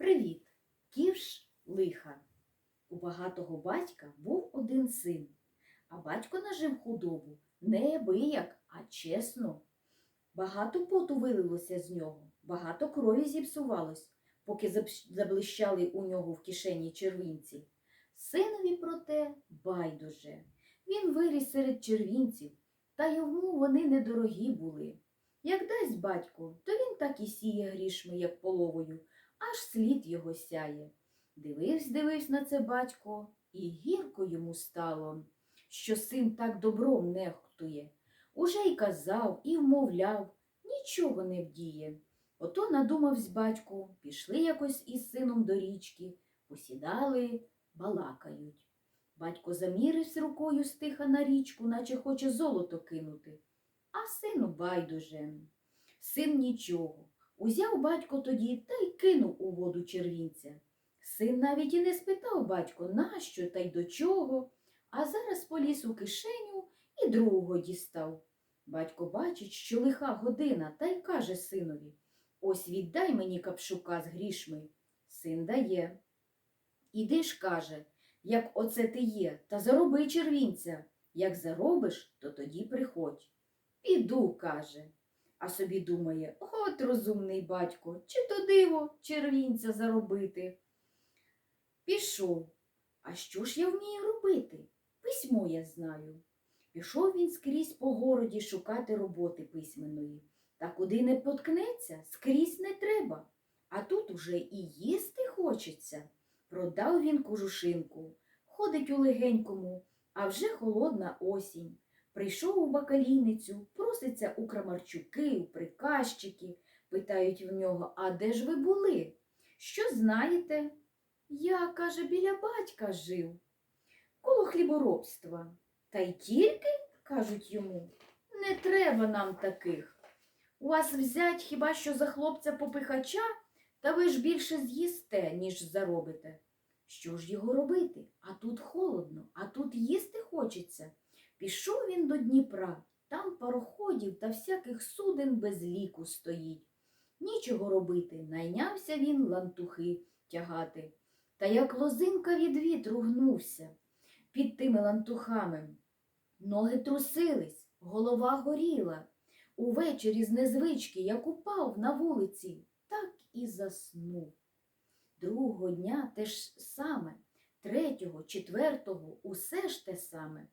Привіт, ківш лиха. У багатого батька був один син, а батько нажив худобу не абияк, а чесно. Багато поту вилилося з нього, багато крові зіпсувалось, поки заблищали у нього в кишені червінці. Синові проте байдуже. Він виріс серед червінців, та йому вони недорогі були. Як дасть батько, то він так і сіє грішми, як половою, аж слід його сяє. Дивився, дивився на це батько, і гірко йому стало, що син так добром нехтує. Уже й казав, і вмовляв, нічого не вдіє. Ото надумавсь батько, пішли якось із сином до річки, посідали, балакають. Батько замірився рукою стиха на річку, наче хоче золото кинути. А сину байдуже. Син нічого. Узяв батько тоді та й кинув у воду червінця. Син навіть і не спитав батько, нащо та й до чого, а зараз поліз у кишеню і другого дістав. Батько бачить, що лиха година, та й каже синові Ось віддай мені капшука з грішми. Син дає. Іди ж, каже, як оце ти є, та зароби червінця. Як заробиш, то тоді приходь. Піду, каже. А собі думає, от розумний батько, чи то диво червінця заробити. Пішов. А що ж я вмію робити? Письмо я знаю. Пішов він скрізь по городі шукати роботи письменної. Та куди не поткнеться, скрізь не треба. А тут уже і їсти хочеться. Продав він кожушинку, ходить у легенькому, а вже холодна осінь. Прийшов у бакалійницю, проситься у крамарчуки, у приказчики, питають в нього, а де ж ви були? Що знаєте? Я, каже, біля батька жив, коло хліборобства. Та й тільки, кажуть йому, не треба нам таких. У вас взять хіба що за хлопця попихача, та ви ж більше з'їсте, ніж заробите. Що ж його робити? А тут холодно, а тут їсти хочеться. Пішов до Дніпра, там пароходів та всяких суден без ліку стоїть. Нічого робити, найнявся він лантухи тягати. Та як лозинка від вітру гнувся під тими лантухами. Ноги трусились, голова горіла. Увечері з незвички, як упав на вулиці, так і заснув. Другого дня те ж саме, третього, четвертого усе ж те саме.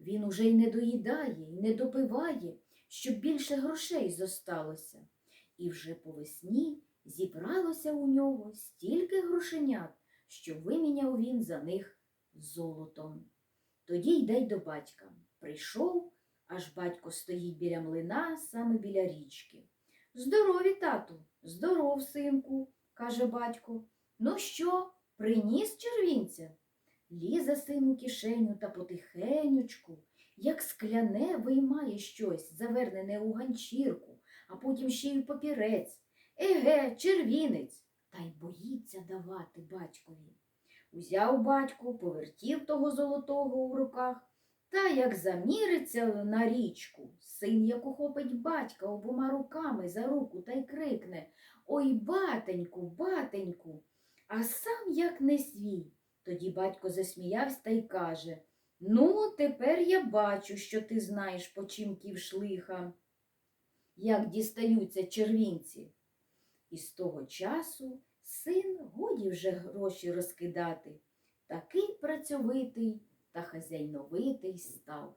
Він уже й не доїдає, й не допиває, щоб більше грошей зосталося. І вже по весні зібралося у нього стільки грошенят, що виміняв він за них золотом. Тоді йде й до батька. Прийшов, аж батько стоїть біля млина, саме біля річки. Здорові, тату, здоров, синку, каже батько. Ну що, приніс червінця? Лізе син у кишеню та потихенючку, як скляне виймає щось, завернене у ганчірку, а потім ще й у папірець. Еге, червінець, та й боїться давати батькові. Узяв батько, повертів того золотого у руках, та як заміриться на річку, син як ухопить батька обома руками за руку та й крикне Ой, батеньку, батеньку, а сам як не свій. Тоді батько засміявся та й каже Ну, тепер я бачу, що ти знаєш, по чим ківшлиха, як дістаються червінці. І з того часу син годі вже гроші розкидати. Такий працьовитий та хазяйновитий став.